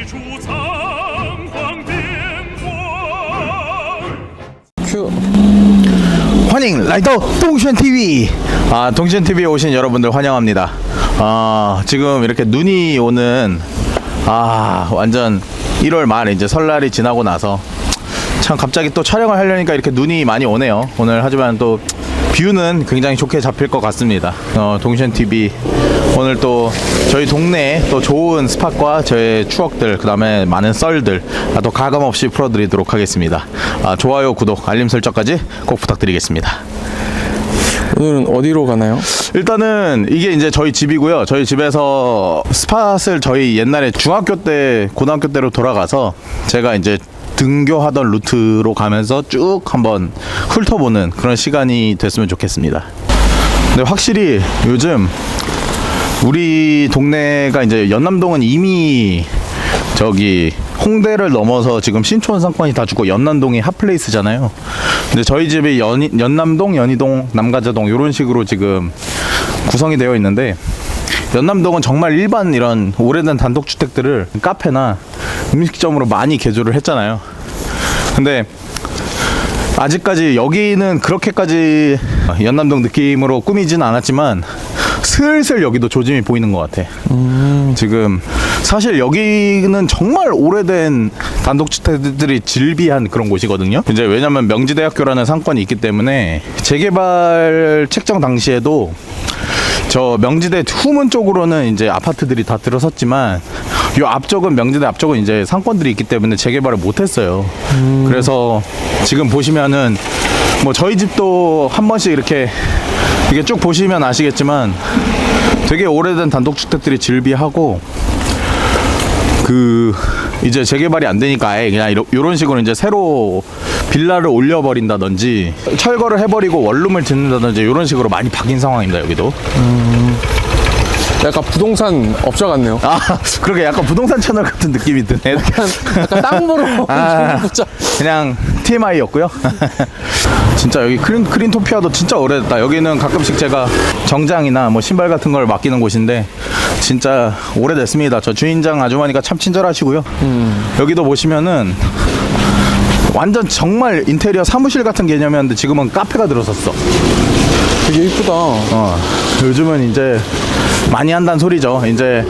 主仓皇天皇。 큐. 환영 라이더 동션 TV. 아 동션 TV에 오신 여러분들 환영합니다. 아 지금 이렇게 눈이 오는 아 완전 1월 말 이제 설날이 지나고 나서 참 갑자기 또 촬영을 하려니까 이렇게 눈이 많이 오네요. 오늘 하지만 또 뷰는 굉장히 좋게 잡힐 것 같습니다. 어, 동션 TV 오늘 또 저희 동네에 또 좋은 스팟과 저의 추억들 그다음에 많은 썰들 아, 또 가감 없이 풀어드리도록 하겠습니다. 아, 좋아요, 구독, 알림 설정까지 꼭 부탁드리겠습니다. 오늘은 어디로 가나요? 일단은 이게 이제 저희 집이고요. 저희 집에서 스팟을 저희 옛날에 중학교 때, 고등학교 때로 돌아가서 제가 이제 등교하던 루트로 가면서 쭉 한번 훑어보는 그런 시간이 됐으면 좋겠습니다. 근데 확실히 요즘 우리 동네가 이제 연남동은 이미 저기 홍대를 넘어서 지금 신촌 상권이 다 죽고 연남동이 핫플레이스잖아요. 근데 저희 집이 연, 연남동, 연희동, 남가자동 이런 식으로 지금 구성이 되어 있는데 연남동은 정말 일반 이런 오래된 단독주택들을 카페나 음식점으로 많이 개조를 했잖아요. 근데 아직까지 여기는 그렇게까지 연남동 느낌으로 꾸미진 않았지만 슬슬 여기도 조짐이 보이는 것 같아. 지금 사실 여기는 정말 오래된 단독주택들이 질비한 그런 곳이거든요. 이제 왜냐면 명지대학교라는 상권이 있기 때문에 재개발 책정 당시에도 저 명지대 후문 쪽으로는 이제 아파트들이 다 들어섰지만 요 앞쪽은 명지대 앞쪽은 이제 상권들이 있기 때문에 재개발을 못했어요. 그래서 지금 보시면은 뭐 저희 집도 한 번씩 이렇게 이게 쭉 보시면 아시겠지만 되게 오래된 단독주택들이 질비하고 그 이제 재개발이 안 되니까 아예 그냥 이런 식으로 이제 새로 빌라를 올려버린다든지 철거를 해버리고 원룸을 짓는다든지 이런 식으로 많이 바뀐 상황입니다 여기도 약간 부동산 업자 같네요. 아 그러게 약간 부동산 채널 같은 느낌이 드네. 약간 땅 보러 아. 그냥 TMI였고요. 진짜 여기 크린, 크린토피아도 진짜 오래됐다. 여기는 가끔씩 제가 정장이나 뭐 신발 같은 걸 맡기는 곳인데 진짜 오래됐습니다. 저 주인장 아주머니가 참 친절하시고요. 여기도 보시면은 완전 정말 인테리어 사무실 같은 개념이었는데 지금은 카페가 들어섰어. 되게 이쁘다. 어, 요즘은 이제 많이 한다는 소리죠. 이제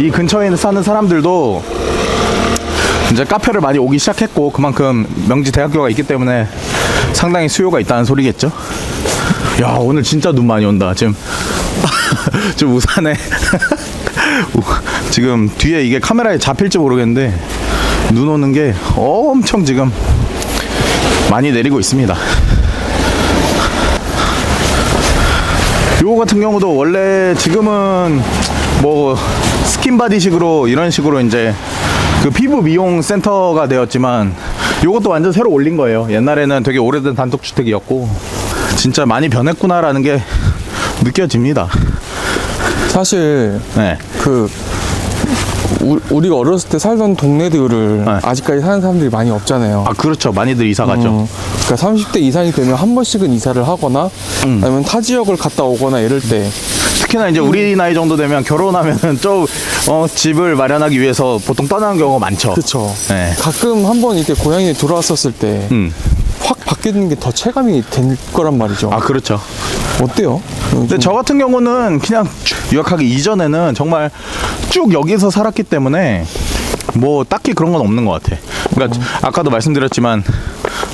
이 근처에 사는 사람들도 이제 카페를 많이 오기 시작했고 그만큼 명지 대학교가 있기 때문에 상당히 수요가 있다는 소리겠죠. 야 오늘 진짜 눈 많이 온다. 지금 지금 우산에 우- 지금 뒤에 이게 카메라에 잡힐지 모르겠는데 눈 오는 게 엄청 지금 많이 내리고 있습니다. 요거 같은 경우도 원래 지금은 뭐 스킨바디식으로 이런 식으로 이제 그 피부 미용 센터가 되었지만 요것도 완전 새로 올린 거예요. 옛날에는 되게 오래된 단독주택이었고 진짜 많이 변했구나라는 게 느껴집니다. 사실 네. 그 우, 우리 가 어렸을 때 살던 동네들을 네. 아직까지 사는 사람들이 많이 없잖아요. 아 그렇죠. 많이들 이사 가죠. 어, 그러니까 30대 이상이 되면 한 번씩은 이사를 하거나 음. 아니면 타 지역을 갔다 오거나 이럴 때 특히나 이제 우리 나이 정도 되면 결혼하면은 좀 어, 집을 마련하기 위해서 보통 떠나는 경우가 많죠. 그쵸. 네. 가끔 한 번 이렇게 고향에 돌아왔었을 때 확 음. 바뀌는 게 더 체감이 될 거란 말이죠. 아 그렇죠. 어때요? 근데 저 같은 경우는 그냥 쭉 유학하기 이전에는 정말 쭉 여기서 살았기 때문에 뭐 딱히 그런 건 없는 것 같아. 그러니까 아까도 말씀드렸지만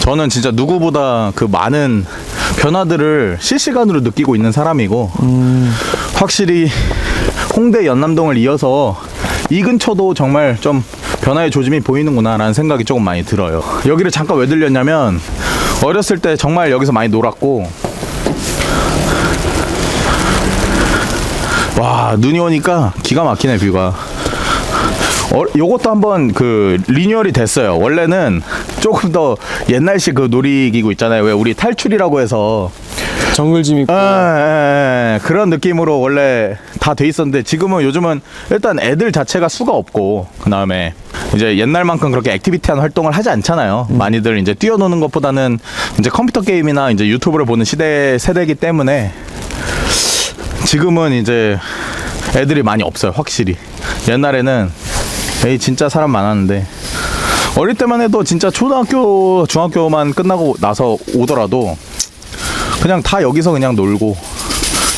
저는 진짜 누구보다 그 많은 변화들을 실시간으로 느끼고 있는 사람이고 확실히 홍대 연남동을 이어서 이 근처도 정말 좀 변화의 조짐이 보이는구나라는 생각이 조금 많이 들어요. 여기를 잠깐 왜 들렸냐면 어렸을 때 정말 여기서 많이 놀았고 와 눈이 오니까 기가 막히네 뷰가. 어, 요것도 한번 그 리뉴얼이 됐어요. 원래는 조금 더 옛날식 그 놀이기구 있잖아요. 왜 우리 탈출이라고 해서 정글짐 있고 아, 예, 예, 그런 느낌으로 원래 다 돼 있었는데 지금은 요즘은 일단 애들 자체가 수가 없고 그 다음에 이제 옛날만큼 그렇게 액티비티한 활동을 하지 않잖아요. 많이들 이제 뛰어노는 것보다는 이제 컴퓨터 게임이나 이제 유튜브를 보는 시대 세대이기 때문에 지금은 이제 애들이 많이 없어요. 확실히 옛날에는 여기 진짜 사람 많았는데 어릴 때만 해도 진짜 초등학교 중학교만 끝나고 나서 오더라도 그냥 다 여기서 그냥 놀고.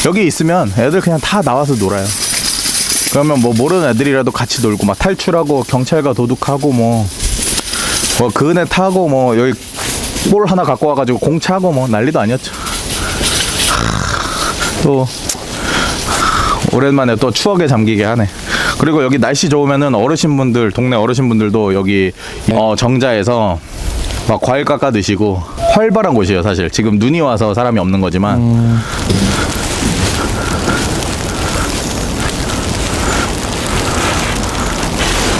여기 있으면 애들 그냥 다 나와서 놀아요. 그러면 뭐 모르는 애들이라도 같이 놀고 막 탈출하고 경찰과 도둑하고 뭐, 뭐 그네 타고 뭐 여기 볼 하나 갖고 와가지고 공 차고 뭐 난리도 아니었죠. 하, 또 오랜만에 또 추억에 잠기게 하네. 그리고 여기 날씨 좋으면은 어르신분들, 동네 어르신분들도 여기 어, 정자에서 막 과일 깎아 드시고 활발한 곳이에요, 사실. 지금 눈이 와서 사람이 없는 거지만.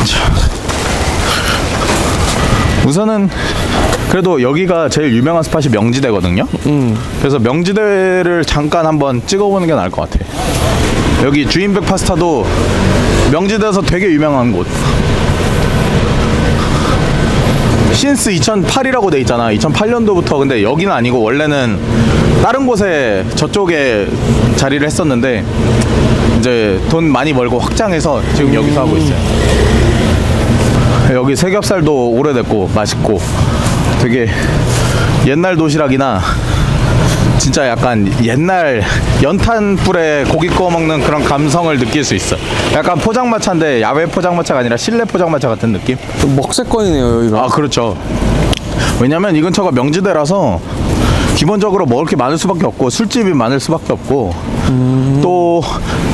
자. 우선은 그래도 여기가 제일 유명한 스팟이 명지대거든요. 그래서 명지대를 잠깐 한번 찍어보는 게 나을 것 같아. 여기 주인백 파스타도 명지대에서 되게 유명한 곳. 신스 2008이라고 돼 있잖아. 2008년도부터 근데 여기는 아니고 원래는 다른 곳에 저쪽에 자리를 했었는데 이제 돈 많이 벌고 확장해서 지금 여기서 하고 있어요. 여기 세겹살도 오래됐고 맛있고 되게 옛날 도시락이나 진짜 약간 옛날 연탄 불에 고기 구워 먹는 그런 감성을 느낄 수 있어. 약간 포장마차인데 야외 포장마차가 아니라 실내 포장마차 같은 느낌? 좀 먹세권이네요 여기가. 아 그렇죠. 왜냐면 이 근처가 명지대라서 기본적으로 먹을 게 많을 수밖에 없고 술집이 많을 수밖에 없고 또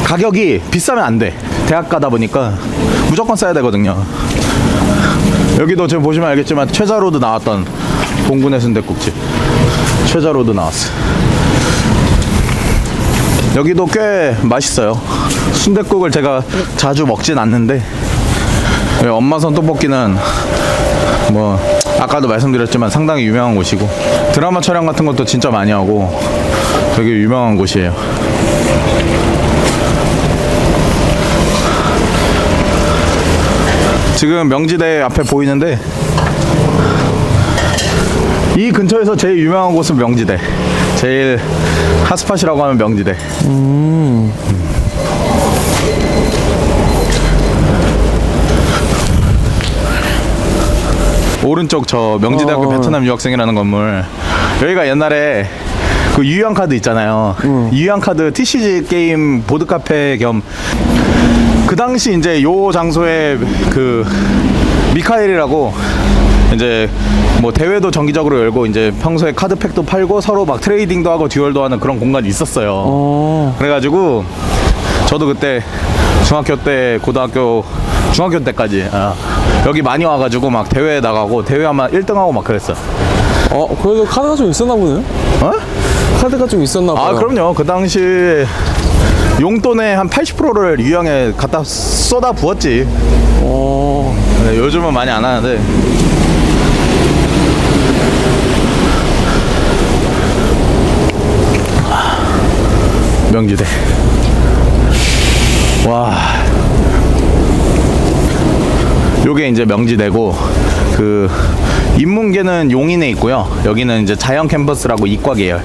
가격이 비싸면 안 돼. 대학 가다 보니까 무조건 써야 되거든요. 여기도 지금 보시면 알겠지만 최자로드 나왔던 봉군의 순댓국집 최자로드 나왔어. 여기도 꽤 맛있어요. 순댓국을 제가 자주 먹진 않는데 예, 엄마 손 떡볶이는 뭐 아까도 말씀드렸지만 상당히 유명한 곳이고 드라마 촬영 같은 것도 진짜 많이 하고 되게 유명한 곳이에요. 지금 명지대 앞에 보이는데 이 근처에서 제일 유명한 곳은 명지대. 제일 핫스팟이라고 하면 명지대. 오른쪽 저 명지대학교 어. 베트남 유학생이라는 건물 여기가 옛날에 그 유형 카드 있잖아요. 유형 카드 TCG 게임 보드 카페 겸 그 당시 이제 요 장소에 그 미카엘이라고 이제 뭐 대회도 정기적으로 열고 이제 평소에 카드팩도 팔고 서로 막 트레이딩도 하고 듀얼도 하는 그런 공간이 있었어요. 어. 그래가지고 저도 그때 중학교 때 고등학교 중학교 때까지 아, 여기 많이 와가지고 막 대회 나가고 대회 하면 1등하고 막 그랬어. 어 그래도 카드가 좀 있었나 보네요. 어? 카드가 좀 있었나 봐요. 아 그럼요. 그 당시 용돈의 한 80%를 유형에 갖다 쏟아 부었지. 어. 네, 요즘은 많이 안 하는데. 명지대. 와. 요게 이제 명지대고 그 인문계는 용인에 있고요. 여기는 이제 자연 캠퍼스라고 이과 계열.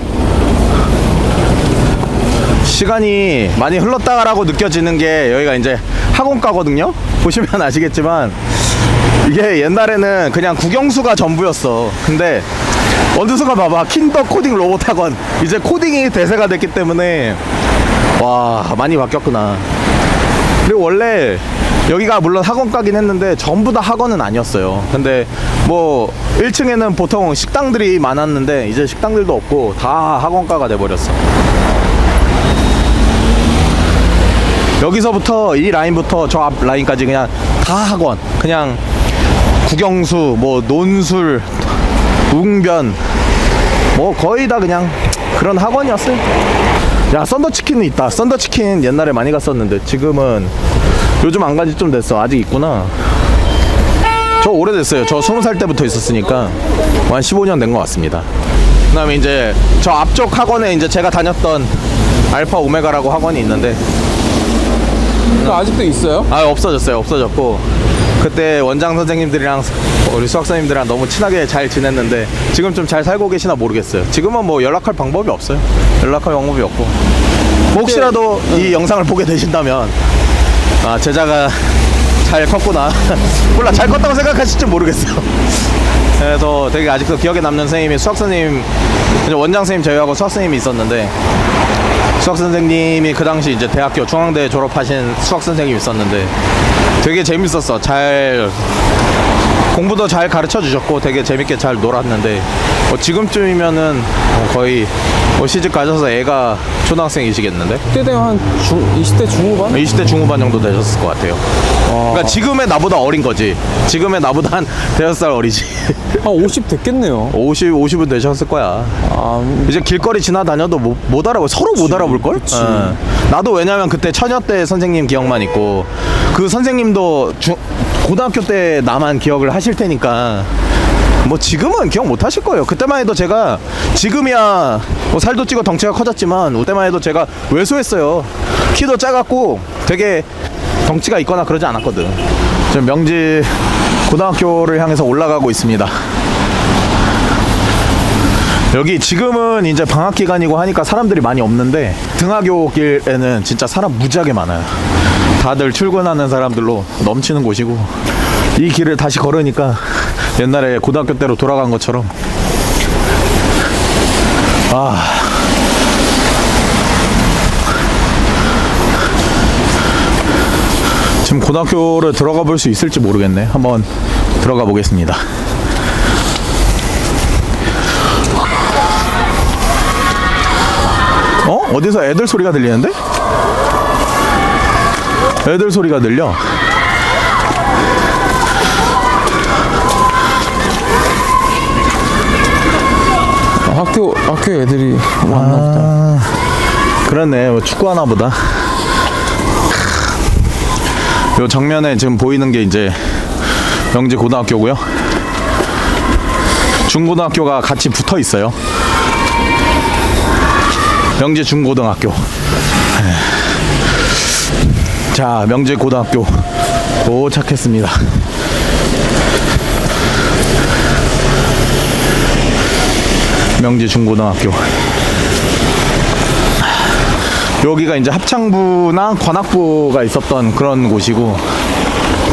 시간이 많이 흘렀다라고 느껴지는 게 여기가 이제 학원가거든요. 보시면 아시겠지만 이게 옛날에는 그냥 국영수가 전부였어. 근데 어느 순간 봐봐 킨더 코딩 로봇 학원 이제 코딩이 대세가 됐기 때문에 와 많이 바뀌었구나. 그리고 원래 여기가 물론 학원가긴 했는데 전부 다 학원은 아니었어요. 근데 뭐 1층에는 보통 식당들이 많았는데 이제 식당들도 없고 다 학원가가 돼버렸어. 여기서부터 이 라인부터 저 앞 라인까지 그냥 다 학원. 그냥 국영수, 뭐 논술, 웅변, 뭐 거의 다 그냥 그런 학원이었어요. 야 썬더치킨은 있다. 썬더치킨 옛날에 많이 갔었는데 지금은 요즘 안 간지 좀 됐어. 아직 있구나. 저 오래됐어요. 저 20살 때부터 있었으니까 한 15년 된 것 같습니다. 그 다음에 이제 저 앞쪽 학원에 이제 제가 다녔던 알파 오메가라고 학원이 있는데 그 아직도 있어요? 아 없어졌어요 없어졌고 그때 원장 선생님들이랑 우리 수학 선생님들이랑 너무 친하게 잘 지냈는데 지금 좀 잘 살고 계시나 모르겠어요 지금은 뭐 연락할 방법이 없어요 연락할 방법이 없고 뭐 혹시라도 이 영상을 보게 되신다면 아 제자가 잘 컸구나. 몰라 잘 컸다고 생각하실지 모르겠어요. 그래서 되게 아직도 기억에 남는 선생님이 수학 선생님, 원장 선생님 저희하고 수학 선생님이 있었는데 수학 선생님이 그 당시 이제 대학교 중앙대 졸업하신 수학 선생님이 있었는데 되게 재밌었어. 잘 공부도 잘 가르쳐 주셨고 되게 재밌게 잘 놀았는데 어, 지금쯤이면은 어, 거의 뭐 시집 가셔서 애가 초등학생이시겠는데 그때 한 중, 20대 중후반? 20대 중후반 정도 되셨을 것 같아요. 그러니까 지금의 나보다 어린 거지. 지금의 나보다 한 대여섯 살 어리지. 한 50 됐겠네요. 50 50은 되셨을 거야. 아, 음, 이제 길거리 지나다녀도 못, 못 알아보 서로 못 알아볼 걸? 그치. 나도 왜냐면 그때 처녀 때 선생님 기억만 있고 그 선생님도 중, 고등학교 때 나만 기억을 하실 테니까 뭐 지금은 기억 못 하실 거예요. 그때만 해도 제가 지금이야 뭐 살도 찌고 덩치가 커졌지만 그때만 해도 제가 왜소했어요. 키도 작았고 되게 덩치가 있거나 그러지 않았거든. 지금 명지 고등학교를 향해서 올라가고 있습니다. 여기 지금은 이제 방학 기간이고 하니까 사람들이 많이 없는데 등하교 길에는 진짜 사람 무지하게 많아요. 다들 출근하는 사람들로 넘치는 곳이고 이 길을 다시 걸으니까 옛날에 고등학교 때로 돌아간 것처럼 지금 고등학교를 들어가 볼 수 있을지 모르겠네. 한번 들어가 보겠습니다. 어? 어디서 애들 소리가 들리는데? 애들 소리가 들려. 학교, 학교 애들이 왔나 보다. 그렇네. 뭐 축구하나 보다. 요 정면에 지금 보이는 게 이제 명지 고등학교고요. 중고등학교가 같이 붙어 있어요. 명지 중고등학교. 자, 명지 고등학교 도착했습니다. 명지 중고등학교. 여기가 이제 합창부나 관악부가 있었던 그런 곳이고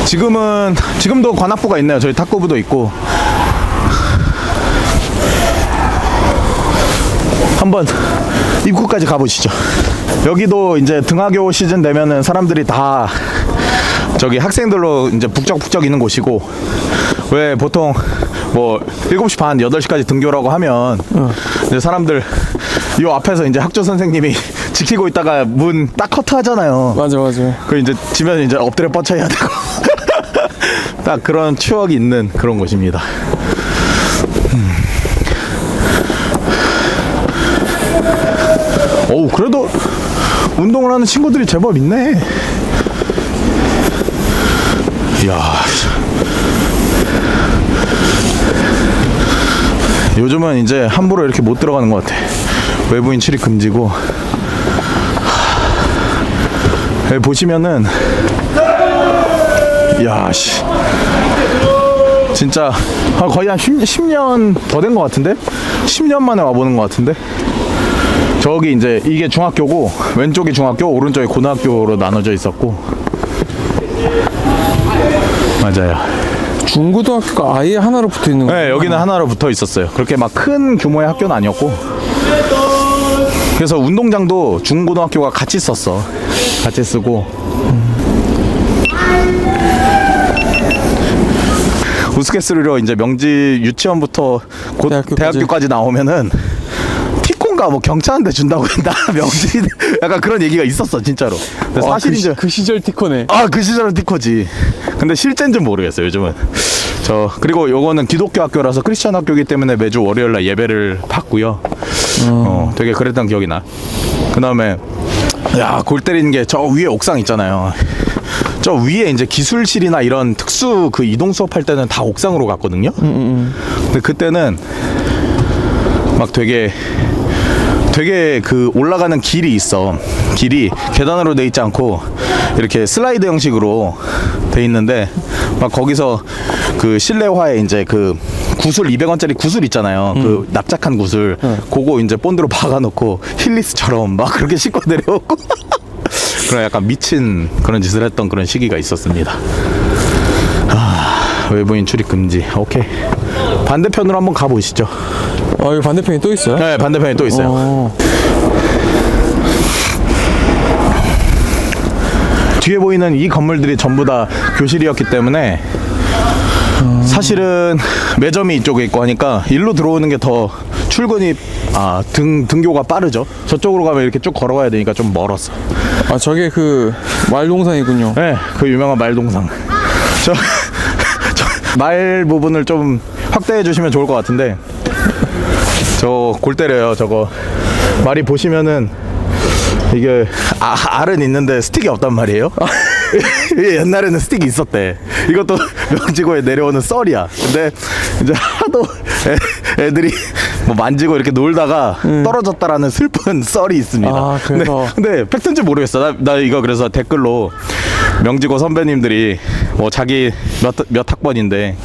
지금은 지금도 관악부가 있네요. 저희 탁구부도 있고 한번 입구까지 가보시죠. 여기도 이제 등하교 시즌 되면은 사람들이 다 저기 학생들로 이제 북적북적 있는 곳이고 왜 보통 뭐 7시 반 8시까지 등교라고 하면 이제 사람들 요 앞에서 이제 학조 선생님이 지키고 있다가 문 딱 커트 하잖아요. 맞아, 맞아. 그 이제 집에 이제 엎드려 뻗쳐야 되고 딱 그런 추억이 있는 그런 곳입니다. 음. 어우 그래도 운동을 하는 친구들이 제법 있네. 이야. 요즘은 이제 함부로 이렇게 못 들어가는 것 같아. 외부인 출입 금지고. 여기 보시면은 야 씨. 진짜 한 거의 한 10, 10 년 더 된 것 같은데? 10년 만에 와보는 것 같은데? 저기 이제 이게 중학교고 왼쪽이 중학교 오른쪽이 고등학교로 나눠져 있었고 맞아요 중고등학교가 아예 하나로 붙어 있는 거예요. 네 여기는 하나로 붙어 있었어요 그렇게 막 큰 규모의 학교는 아니었고 그래서 운동장도 중고등학교가 같이 썼어. 같이 쓰고. 우스갯소리로 이제 명지 유치원부터 곧 대학교까지. 대학교까지, 나오면은 티콘가 뭐 경차한테 준다고 했나? 명지. 약간 그런 얘기가 있었어 진짜로. 근데 와, 사실 그, 시- 이제 그 시절 티코네. 아 그 시절은 티코지. 근데 실제인지 모르겠어요 요즘은 저 그리고 요거는 기독교 학교라서 크리스천 학교이기 때문에 매주 월요일 날 예배를 받고요. 어 되게 그랬던 기억이 나 그 다음에 야 골 때리는 게 저 위에 옥상 있잖아요. 저 위에 이제 기술실이나 이런 특수 그 이동 수업할 때는 다 옥상으로 갔거든요. 근데 그때는 막 되게 되게 그 올라가는 길이 있어. 길이 계단으로 돼 있지 않고 이렇게 슬라이드 형식으로 돼 있는데 막 거기서 그 실내화에 이제 그 구슬 200원짜리 구슬 있잖아요. 그 납작한 구슬. 그거 이제 본드로 박아 놓고 힐리스처럼 막 그렇게 싣고 내려오고 그런 약간 미친 그런 짓을 했던 그런 시기가 있었습니다. 외부인 출입 금지. 오케이. 반대편으로 한번 가보시죠. 아 여기 반대편이 또 있어요? 네, 반대편에 또 있어요. 어. 뒤에 보이는 이 건물들이 전부 다 교실이었기 때문에 사실은 매점이 이쪽에 있고 하니까 일로 들어오는 게 더 출근이 아 등 등교가 빠르죠. 저쪽으로 가면 이렇게 쭉 걸어가야 되니까 좀 멀었어. 아 저게 그 말동산이군요. 네, 그 유명한 말동상. 저, 저 말 부분을 좀 확대해 주시면 좋을 것 같은데 저 골 때려요. 저거 말이 보시면은 이게 아, 알은 있는데 스틱이 없단 말이에요. 이게 옛날에는 스틱이 있었대. 이것도 명지고에 내려오는 썰이야. 근데 이제 하도 애, 애들이 뭐 만지고 이렇게 놀다가 떨어졌다라는 슬픈 썰이 있습니다. 아, 그래서. 근데, 근데 팩트인지 모르겠어. 나, 나 이거 그래서 댓글로 명지고 선배님들이 뭐 자기 몇, 몇 학번인데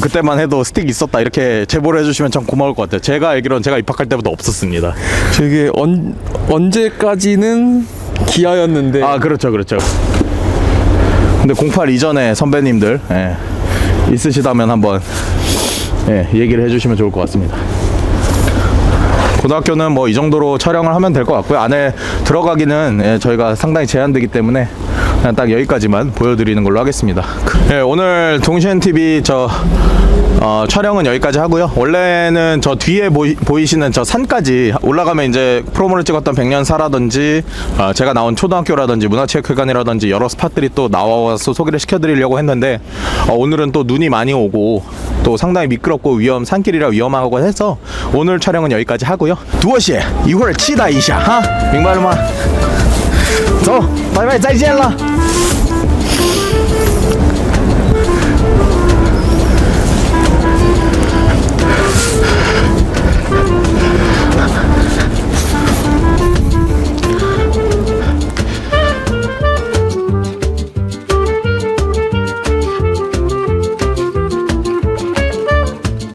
그때만 해도 스틱 있었다 이렇게 제보를 해주시면 참 고마울 것 같아요. 제가 알기로는 제가 입학할 때부터 없었습니다. 저게 언 언제까지는 기아였는데 아 그렇죠 그렇죠 근데 08 이전에 선배님들 예, 있으시다면 한번 예, 얘기를 해주시면 좋을 것 같습니다. 고등학교는 뭐 이 정도로 촬영을 하면 될 것 같고요. 안에 들어가기는 예, 저희가 상당히 제한되기 때문에 딱 여기까지만 보여드리는 걸로 하겠습니다. 네, 오늘 동신 TV 저 어, 촬영은 여기까지 하고요. 원래는 저 뒤에 보이, 시는저 산까지 올라가면 이제 프로모를 찍었던 백년사라든지 어, 제가 나온 초등학교라든지 문화체육회관이라든지 여러 스팟들이 또 나와서 소개를 시켜드리려고 했는데 어, 오늘은 또 눈이 많이 오고 또 상당히 미끄럽고 위험 산길이라 위험하고 해서 오늘 촬영은 여기까지 하고요. 두어시에 2월 치다 이샤 하 밍발마 走拜拜再见了。